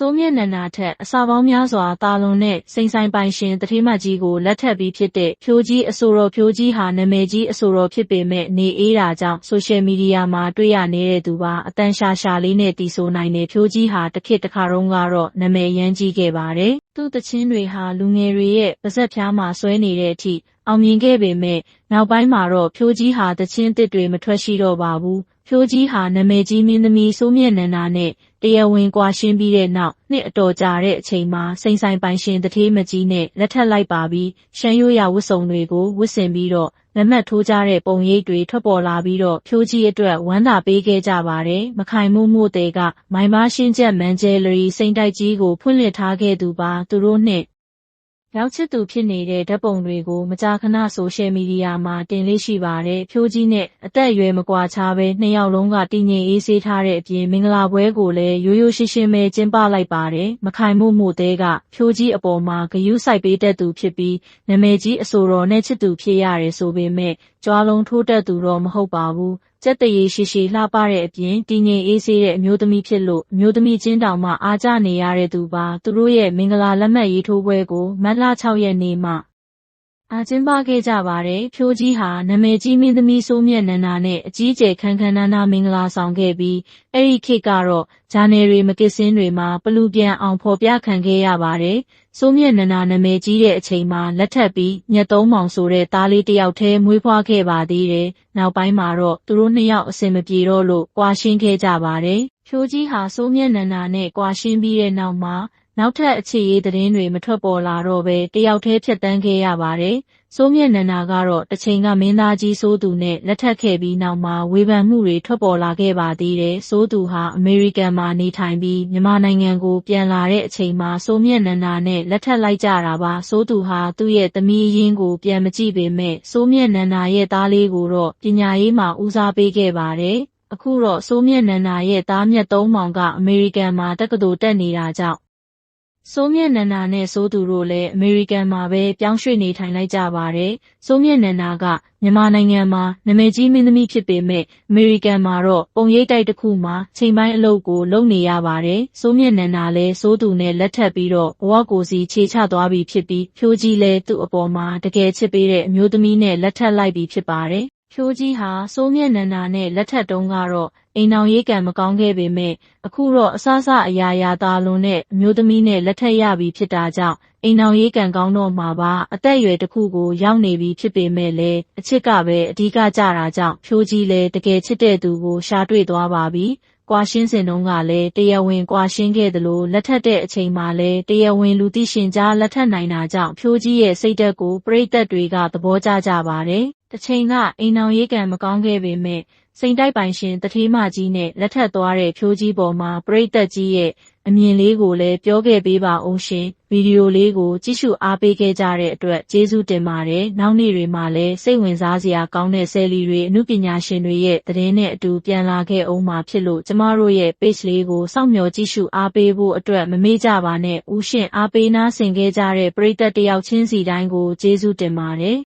စိုးမြင့်နန္ဒာထက်အစာပေါင်းများစွာသာလွန်တဲ့စိန်ဆိုင်ပိုင်ရှင်တထေးမကြီးကိုလက်ထပ်ပြီးဖြစ်တဲ့ဖြိုးကြီးအဆိုတော်ဖြိုးကြီးဟာနာမည်ကြီးအဆိုတော်ဖြစ်ပေမဲ့နေအေးတာကြောင့်ဆိုရှယ်မီဒီယာမှာတွေ့ရနေတဲ့သူပါအတန်ရှာရှာလေးနဲ့တီးဆိုနိုင်တဲ့ဖြိုးကြီးဟာတစ်ခေတ်တစ်ခါတုန်းကတော့နာမည်ရမ်းကြီးခဲ့ပါတယ်။သူ့သချင်းတွေဟာလူငယ်တွေရဲ့ပါဇက်ဖျားမှာဆွဲနေတဲ့အထိအောင်မြင်ခဲ့ပေမဲ့နောက်ပိုင်းမှာတော့ဖြိုးကြီးဟာသချင်းတစ်တွေမထွက်ရှိတော့ပါဘူး။ ဖြိုးကြီးဟာနာမည်ကြီးမင်းသမီးစိုးမြင့်နန္ဒာနဲ့တရားဝင်ကွာရှင်းပြီးတဲ့နောက်နှစ်အတော်ကြာတဲ့အချိန်မှာစိန်ဆိုင်ပိုင်ရှင်တထေးမကြီးနဲ့လက်ထပ်လိုက်ပါပြီးရှမ်းရိုးရာဝတ်စုံတွေကိုဝတ်ဆင်ပြီးတော့လက်မှတ်ထိုးကြတဲ့ပုံရိပ်တွေထွက်ပေါ်လာပြီးတော့ဖြိုးကြီးအတွက်ဝမ်းသာပေးခဲ့ကြပါတယ်။မခိုင်မှုမှုတဲ့ကမိုင်ဘာရှင်းချက်မန်ဂျယ်လရီစိန်တိုက်ကြီးကိုဖွင့်လှစ်ထားခဲ့သူပါသူတို့နှစ် ရောက်ချစ်သူဖြစ်နေတဲ့ဓာတ်ပုံတွေကိုမကြာခဏဆိုရှယ်မီဒီယာမှာတင်လေးရှိပါတယ်။ဖြိုးကြီးနဲ့အသက်အရွယ်မကွာခြားပဲနှစ်ယောက်လုံးကတည်ငြိမ်အေးဆေးထားတဲ့အပြင်မင်္ဂလာပွဲကိုလည်းရိုးရိုးရှင်းရှင်းပဲကျင်းပလိုက်ပါတယ်။မခိုင်မှုမှုသေးကဖြိုးကြီးအပေါ်မှာဂယုစိုက်ပေးတတ်သူဖြစ်ပြီးနာမည်ကြီးအဆိုတော်နဲ့ချစ်သူဖြစ်ရတယ်ဆိုပေမဲ့ကြွားလုံးထိုးတတ်သူတော့မဟုတ်ပါဘူး။ကြက်တရေရှိရှိလှပတဲ့အပြင်တည်ငြိမ်အေးဆေးတဲ့အမျိုးသမီးဖြစ်လို့အမျိုးသမီးချင်းတောင်မှအားကျနေရတဲ့သူပါသူတို့ရဲ့မင်္ဂလာလက်မှတ်ရေးထိုးပွဲကိုမတ်လ6ရက်နေ့မှ အာကျင်းပခဲ့ကြပါတယ်ဖြိုးကြီးဟာနာမည်ကြီးမင်းသမီးစိုးမြတ်နန္ဒာနဲ့အကြီးကျယ်ခန်းခန်းနားနားမင်္ဂလာဆောင်ခဲ့ပြီးအဲ့ဒီခေတ်ကတော့ဂျာနယ်တွေမကစ်စင်းတွေမှာပလူပြန်အောင်ဖော်ပြခံခဲ့ရပါတယ်စိုးမြတ်နန္ဒာနာမည်ကြီးတဲ့အချိန်မှာလက်ထပ်ပြီးမြတ်သုံးမောင်ဆိုတဲ့သားလေးတစ်ယောက်တည်းမွေးဖွားခဲ့ပါသေးတယ်နောက်ပိုင်းမှာတော့သူတို့နှစ်ယောက်အဆင်မပြေတော့လို့ကွာရှင်းခဲ့ကြပါတယ်ဖြိုးကြီးဟာစိုးမြတ်နန္ဒာနဲ့ကွာရှင်းပြီးတဲ့နောက်မှာ နောက်ထပ်အခြေရေးသတင်းတွေမထွက်ပေါ်လာတော့ဘဲတယောက်တည်းဖြတ်တန်းခဲ့ရပါတယ်။စိုးမြင့်နန္ဒာကတော့တစ်ချိန်ကမင်းသားကြီးစိုးသူနဲ့လက်ထပ်ခဲ့ပြီးနောက်မှာဝေဖန်မှုတွေထွက်ပေါ်လာခဲ့ပါသေးတယ်။စိုးသူဟာအမေရိကန်မှာနေထိုင်ပြီးမြန်မာနိုင်ငံကိုပြန်လာတဲ့အချိန်မှာစိုးမြင့်နန္ဒာနဲ့လက်ထပ်လိုက်ကြတာပါ။စိုးသူဟာသူ့ရဲ့သမီးရင်းကိုပြန်မကြည့်ပေမဲ့စိုးမြင့်နန္ဒာရဲ့သားလေးကိုတော့ပညာရေးမှာဦးစားပေးခဲ့ပါတယ်။အခုတော့စိုးမြင့်နန္ဒာရဲ့သားမြတ်သုံးမောင်ကအမေရိကန်မှာတက္ကသိုလ်တက်နေတာကြောင့် စိုးမြင့်နန္ဒာနဲ့စိုးသူတို့လည်းအမေရိကန်မှာပဲပြောင်းရွှေ့နေထိုင်လိုက်ကြပါတယ်။စိုးမြင့်နန္ဒာကမြန်မာနိုင်ငံမှာနာမည်ကြီးမင်းသမီးဖြစ်ပေမဲ့အမေရိကန်မှာတော့ပုံရိပ်တိုက်တစ်ခုမှာချိန်ပိုင်းအလုပ်ကိုလုပ်နေရပါတယ်။စိုးမြင့်နန္ဒာလည်းစိုးသူနဲ့လက်ထပ်ပြီးတော့ဘဝကိုစီခြေချသွားပြီဖြစ်ပြီးဖြိုးကြီးလည်းသူ့အပေါ်မှာတကယ်ချစ်ပေးတဲ့အမျိုးသမီးနဲ့လက်ထပ်လိုက်ပြီဖြစ်ပါတယ်။ ဖြိုးကြီးဟာစိုးမြင့်နန္ဒာနဲ့လက်ထပ်တုန်းကတော့အိမ်အောင်ရေးကံမကောင်းခဲ့ပေမဲ့အခုတော့အဆအဆအရာရာသာလွန်တဲ့အမျိုးသမီးနဲ့လက်ထပ်ရပြီဖြစ်တာကြောင့်အိမ်အောင်ရေးကံကောင်းတော့မှာပါအသက်အရွယ်တစ်ခုကိုရောက်နေပြီဖြစ်ပေမဲ့လည်းအချစ်ကပဲအဓိကကြတာကြောင့်ဖြိုးကြီးလည်းတကယ်ချစ်တဲ့သူကိုရှာတွေ့သွားပါပြီ ကွာရှင်းစင်တုန်းကလည်းတရားဝင်ကွာရှင်းခဲ့သလိုလက်ထက်တဲ့အချိန်မှာလည်းတရားဝင်လူသိရှင်ကြားလက်ထက်နိုင်တာကြောင့်ဖြိုးကြီးရဲ့စိတ်သက်ကိုပရိသတ်တွေကသဘောကျကြပါတယ်။တစ်ချိန်ကအိမ်အောင်ရေးကံမကောင်းခဲ့ပေမဲ့စိန်တိုက်ပိုင်ရှင်တထေးမကြီးနဲ့လက်ထပ်သွားတဲ့ဖြိုးကြီးပေါ်မှာပရိသတ်ကြီးရဲ့အမြင်လေးကိုလည်းပြောခဲ့ပေးပါအောင်ရှင် ဗီဒီယိုလေးကိုကြည့်ရှုအားပေးခဲ့ကြတဲ့အတွက်ကျေးဇူးတင်ပါတယ်နောက်နေ့တွေမှာလည်းစိတ်ဝင်စားစရာကောင်းတဲ့ဆယ်လီတွေအမှုပညာရှင်တွေရဲ့သတင်းနဲ့အတူပြန်လာခဲ့အောင်မှာဖြစ်လို့ကျမတို့ရဲ့ page လေးကိုစောင့်မျှော်ကြည့်ရှုအားပေးဖို့အတွက်မမေ့ကြပါနဲ့ဦးရှင်အားပေးနာဆင်ခဲ့ကြတဲ့ပရိသတ်တယောက်ချင်းစီတိုင်းကိုကျေးဇူးတင်ပါတယ်